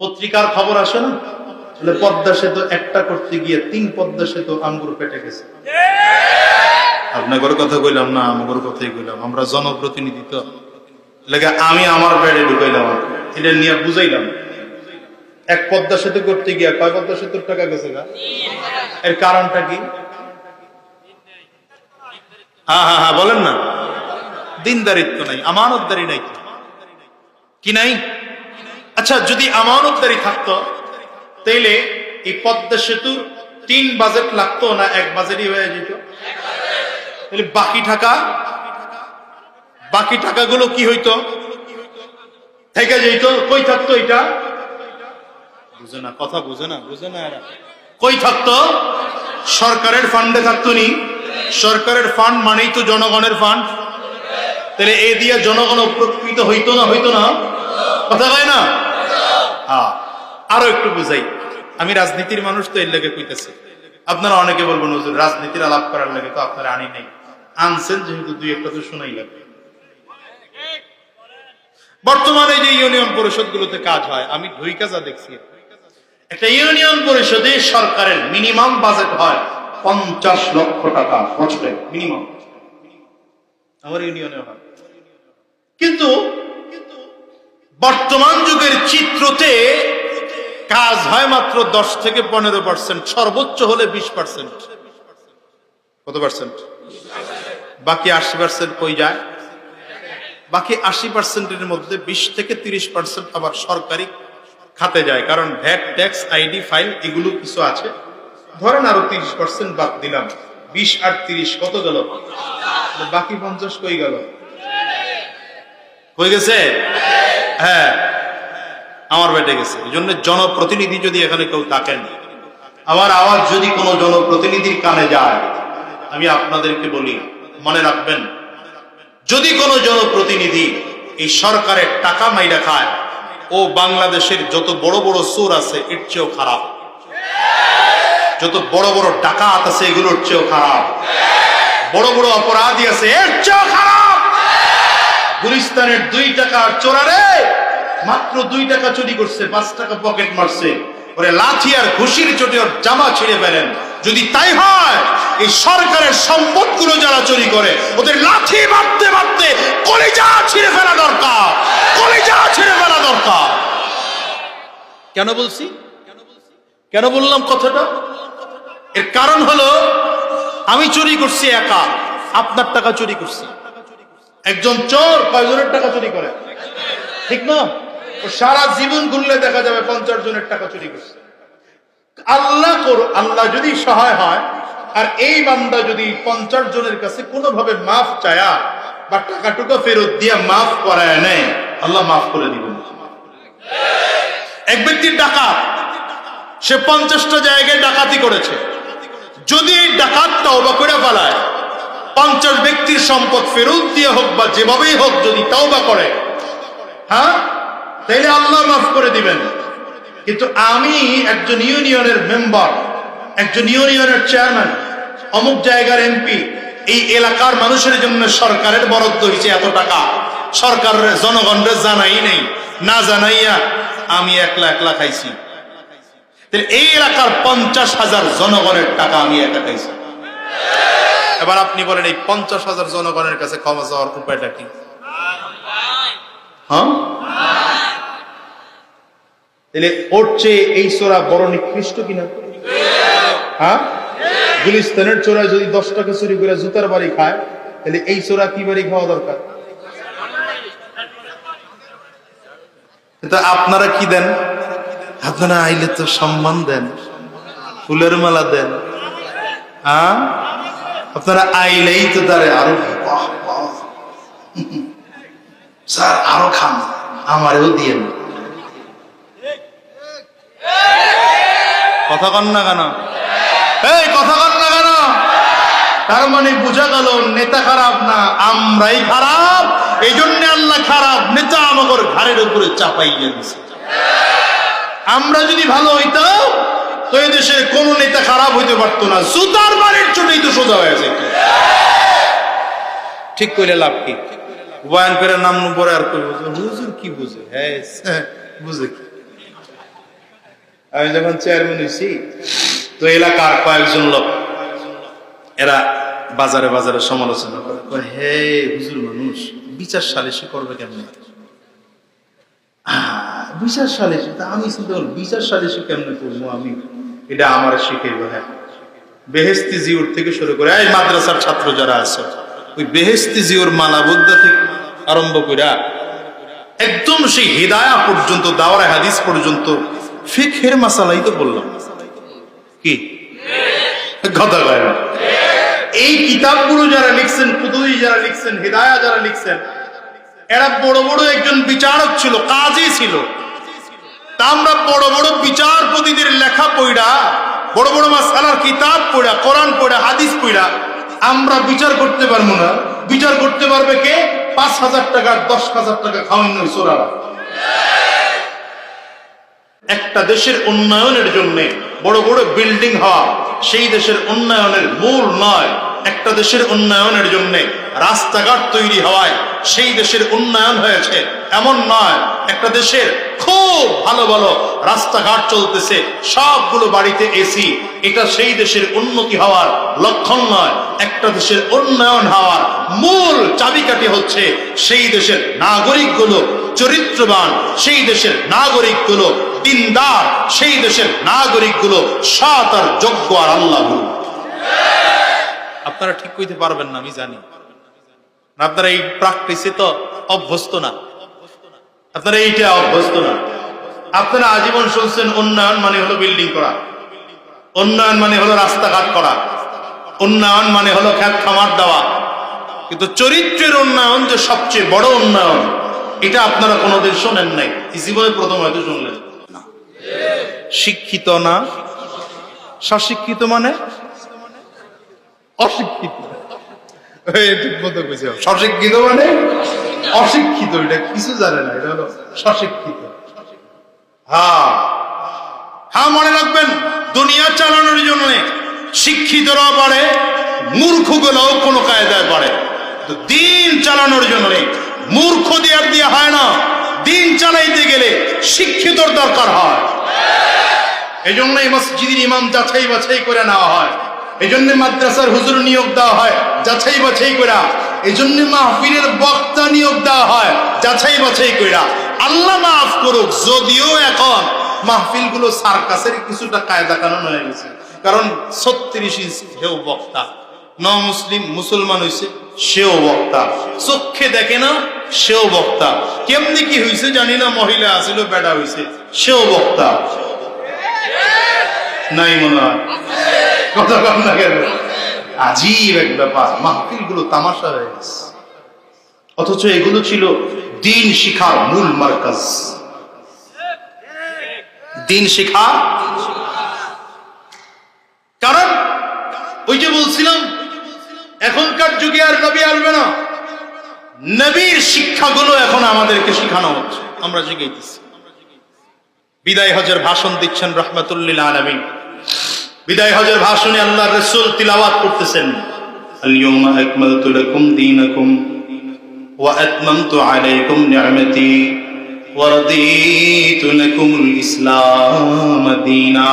পত্রিকার খবর আসে না বলে পদ্মা সেতু একটা করতে গিয়ে তিন পদ্মা সেতু আঙ্গুর পেটে গেছে। আপনাদের কথা কইলাম না, আমার কথাই কইলাম, আমরা জনপ্রতিনিধি তো। লেগে আমি আমার পেটে ঢুকাইলাম এটা নিয়ে বুঝাইলাম। এক পদ্মা সেতু করতে গিয়ে কয় পদ্মা সেতুর টাকা গেছে গা? এর কারণটা কি? হ্যাঁ হ্যাঁ হ্যাঁ বলেন না। দিনদারিত্ব নাই, আমানতদারি নাই। কি নাই? আচ্ছা যদি আমানতদারি থাকতো, তাইলে এই পদ্মা সেতুর তিন বাজেট লাগতো না এক বাজেটই হয়ে যেত? তাহলে বাকি টাকা, বাকি টাকাগুলো কি হইতো? থেকে যেত কই থাকতো এটা বুঝে না, কথা বুঝে না বুঝে না। কই থাকতো? সরকারের ফান্ডে থাকতো নি। সরকারের ফান্ড মানেই তো জনগণের ফান্ড। তাহলে এ দিয়ে জনগণ উপকৃত হইতো না হইতো না? কথা কয় না? আরও একটু বুঝাই। আমি রাজনীতির মানুষ তো এর লেগে কইতেছি। আপনারা অনেকে বলবেন, হুজুর, রাজনীতির আলাপ করার তো আপনারা আনি নাই। আনছেন যেহেতু দুই একটা তো শোনাই লাগবে। বর্তমানে যে ইউনিয়ন পরিষদ গুলোতে কাজ হয়, আমি ঢুইকা দেখছি। একটা ইউনিয়ন পরিষদে সরকারের মিনিমাম বাজেট হয় পঞ্চাশ লক্ষ টাকা বছরে, মিনিমাম। আমার ইউনিয়নে হয়। কিন্তু বর্তমান যুগের চিত্রতে কাজ হয় মাত্র দশ থেকে পনেরো পার্সেন্ট, সর্বোচ্চ হলে বিশ পার্সেন্ট। কত পার্সেন্ট? বাকি আশি পার্সেন্ট কই যায়? বাকি আশি পার্সেন্টের মধ্যে বিশ থেকে তিরিশ পার্সেন্ট আবার সরকারি খাতে যায়। কারণ ভ্যাট, ট্যাক্স, আইডি, ফাইল এগুলো কিছু আছে। ধরেন আরও তিরিশ পার্সেন্ট বাদ দিলাম। বিশ আর তিরিশ, কত গেল? বাকি পঞ্চাশ কই গেল? হয়ে গেছে? হ্যাঁ আমার বেটে গেছে। এই জন্য জনপ্রতিনিধি যদি এখানে কেউ থাকেন, আমার আওয়াজ যদি কোনো জনপ্রতিনিধির কানে যায়, আমি আপনাদেরকে বলি, মনে রাখবেন, যদি কোনো জনপ্রতিনিধি এই সরকারের টাকা মাইরা খায়, ও বাংলাদেশের যত বড় বড় সুর আছে, এর চেয়েও খারাপ। যত বড় বড় ডাকাত আছে, এগুলোর চেয়েও খারাপ। বড় বড় অপরাধী আছে, এর চেয়েও খারাপ। গুলিস্তানের দুই টাকা চোরারে মাত্র দুই টাকা চুরি করছে, পাঁচ টাকা পকেট মারছে। ওরে লাঠি আর ঘুষির চোটে ওর জামা ছিঁড়ে ফেলেন। যদি তাই হয়, এই সরকারের সম্পদগুলো যারা চুরি করে, ওদের লাঠি মারতে মারতে কলিজা ছিঁড়ে ফেলা দরকার। কলিজা ছিঁড়ে ফেলা দরকার। কেন বলছি? কেন বললাম কথাটা? এর কারণ হলো, আমি চুরি করছি একা, আপনার টাকা চুরি করছি। একজন চোর কয়জনের টাকা চুরি করে? ঠিক না? সারা জীবন ঘুরলে দেখা যাবে পঞ্চাশ জনের টাকা চুরি করছে। আল্লাহ করো, আল্লাহ যদি সহায় হয়, আর এই বান্দা যদি পঞ্চাশ জনের কাছে কোনোভাবে মাফ চায়া, বা টাকা টুকা ফেরত দিয়া মাফ করায় নেয়, আল্লাহ মাফ করে দিবেন। এক ব্যক্তির টাকা সে পঞ্চাশটা জায়গায় ডাকাতি করেছে। যদি এই ডাকাতটা অবা করে ফেলায় পঞ্চাশ ব্যক্তির সম্পদ ফেরত দিয়ে হোক বা যেভাবেই হোক যদি তাওবা করে হ্যাঁ? তাইলে আল্লাহ মাফ করে দিবেন। কিন্তু আমি একজন ইউনিয়নের মেম্বার, একজন ইউনিয়নের চেয়ারম্যান, অমুক জায়গার এমপি, এই এলাকার মানুষের জন্য সরকারের বরাদ্দ হয়েছে এত টাকা। সরকারের জনগণের জানাই নেই, না জানাইয়া আমি একলা একলা খাইছি। এই এলাকার পঞ্চাশ হাজার জনগণের টাকা আমি একা খাইছি। এবার আপনি বলেন এই পঞ্চাশ হাজার জনগণের কাছে ক্ষমা চাওয়ার উপায়টা কি? হ্যাঁ? ওর চেয়ে এই চোরা বড় নিকৃষ্ট কিনা? হ্যাঁ? গুলিস্তানের চোরা যদি দশ টাকা চুরি করে জুতার বাড়ি খায়, তাহলে এই চোরা কি বাড়ি খাওয়া দরকার? আপনারা কি দেন? আপনারা আইলে তো সম্মান দেন, ফুলের মালা দেন। হ্যাঁ? আপনারা আইলেই তো তারে আরও। স্যার, আরও খান। আমারেও দিয়েন কথা কন না কেন? এই, কথা কন না কেন? তার মানে বোঝা গেল, নেতা খারাপ না, আমরাই খারাপ। এই জন্য আল্লাহ খারাপ, নেতা আমাদের ঘাড়ের উপরে চাপাইয়া দিছে। আমরা যদি ভালো হইতাম তো এই দেশের কোন নেতা খারাপ হইতে পারতো না। সুতার বাড়ির চোটেই তো সোজা হয়ে যেত। ঠিক কইলে লাভ কি? বয়ান করে নাম পরে আর কই হুজুর কি বুঝে? হ্যাঁ বুঝে কি? আমি যখন চেয়ারম্যান হয়েছি তো এলাকার কয়েকজন লোক এরা বাজারে বাজারে সমালোচনা করে। হে হুজুর মানুষ বিচার সালিশি করবে কেমনে? বিচার সালিশি? তা আমি চিন্তা বিচার সালিশি কেমনে করব আমি? এটা আমার শিখাইব হ্যাঁ। বেহেস্তি জিওর থেকে শুরু করে, এই মাদ্রাসার ছাত্র যারা আছে, ওই বেহেস্তি জিওর মালাবুদ্দা থেকে আরম্ভ করে, একদম সেই হেদায়া পর্যন্ত, দাওয়ারা হাদিস পর্যন্ত, ফিকহের মাসালাই তো বললাম। কি? কথা। এই কিতাবগুলো যারা লিখছেন কুতুই যারা লিখছেন, হেদায়া যারা লিখছেন, এরা বড় বড় একজন বিচারক ছিল, কাজী ছিল। তা আমরা বড় বড় বিচারপতিদের বড় বড় মাসালার কিতাব পড়া, কোরআন পড়া, হাদিস পড়া, আমরা বিচার করতে পারব না। বিচার করতে পারবে কে? পাঁচ হাজার টাকা, দশ হাজার টাকা খাওয়ান নয় একটা দেশের উন্নয়নের জন্য বড় বড় বিল্ডিং হওয়া, সেই দেশের উন্নয়নের মূল নয়। একটা দেশের উন্নয়নের জন্য রাস্তাঘাট তৈরি হওয়ায় সেই দেশের উন্নয়ন হয়েছে, এমন নয়। একটা দেশের খুব ভালো ভালো রাস্তাঘাট চলতেছে, সবগুলো বাড়িতে এসি এটা সেই দেশের উন্নতি হওয়ার লক্ষণ নয়, একটা দেশের উন্নয়ন হওয়ার মূল চাবিকাঠি হচ্ছে সেই দেশের নাগরিকগুলো, চরিত্রবান সেই দেশের নাগরিকগুলো, দিনদার সেই দেশের নাগরিকগুলো, সৎ আর যোগ্য আর আল্লাহ আপনারা ঠিক কইতে পারবেন না, আমি জানি। আপনারা এই প্র্যাকটিসে তো অভ্যস্ত না। আপনারা এইটা অভ্যস্ত না। আপনারা আজীবন শুনছেন উন্নয়ন মানে হলো বিল্ডিং করা। উন্নয়ন মানে হলো রাস্তাঘাট করা। উন্নয়ন মানে হলো খ্যাত খামার দেওয়া। কিন্তু চরিত্রের উন্নয়ন যে সবচেয়ে বড় উন্নয়ন, এটা আপনারা কোনোদিন শোনেন নাই। জীবনে প্রথম হয়তো শুনলেন। শিক্ষিত না? সশিক্ষিত মানে? অশিক্ষিত। সশিক্ষিত মানে? অশিক্ষিত, এটা কিছু জানে না, এটা হলো সশিক্ষিত হ্যাঁ। হ্যাঁ মনে রাখবেন, দুনিয়া চালানোর জন্য শিক্ষিতরা পারে মূর্খগুলোও কোনো কায়দায় পারে দিন চালানোর জন্য মূর্খ দেওয়ার দিয়ে হয় না। দিন চালাইতে গেলে শিক্ষিতর দরকার হয়। এই জন্য এই মসজিদের ইমাম যাচাই বাছাই করে নেওয়া হয়। এই জন্য মাদ্রাসার হুজুর নিয়োগ দেওয়া হয়, যাচাই বাছাই করা। এই জন্য মাহফিলের বক্তা নিয়োগ দেওয়া হয়, যাচাই বাছাই করা। আল্লাহ মাফ করুক, যদিও এখন মাহফিলগুলো সার্কাসের কিছুটা কায়দা কানুন হয়ে গেছে। কারণ ছত্রিশ ইঞ্চ হেও বক্তা ন মুসলিম মুসলমান হইছে, সেও বক্তা। চোখে দেখে না, সেও বক্তা। কেমনি কি হয়েছে জানি না, মহিলা আসিল বেড়া হইছে, সেও বক্তা। নাই মনে হয়। কথা কম না কেন? আজীব এক ব্যাপার মাহফিলগুলো তামাশা হয়ে গেছে। অথচ এগুলো ছিল দিন শিখার মূল মার্কাজ। দিন শিখা। কারণ, ওই যে বলছিলাম, এখনকার যুগে আর নবী আসবে না। নবীর শিক্ষাগুলো এখন আমাদেরকে শিখানো হচ্ছে। আমরা জিগাইতেছি বিদায় হজের ভাষণ দিচ্ছেন রহমতুল্লিল আলমিন। বিদায় হজের ভাষণে আল্লাহ রসুল তিলাওয়াত করতেছেন। আলিয়মা আকমালতু লাকুম দীনাকুম। وأتممت عليكم نعمتي ورضيت لكم الإسلام دينا.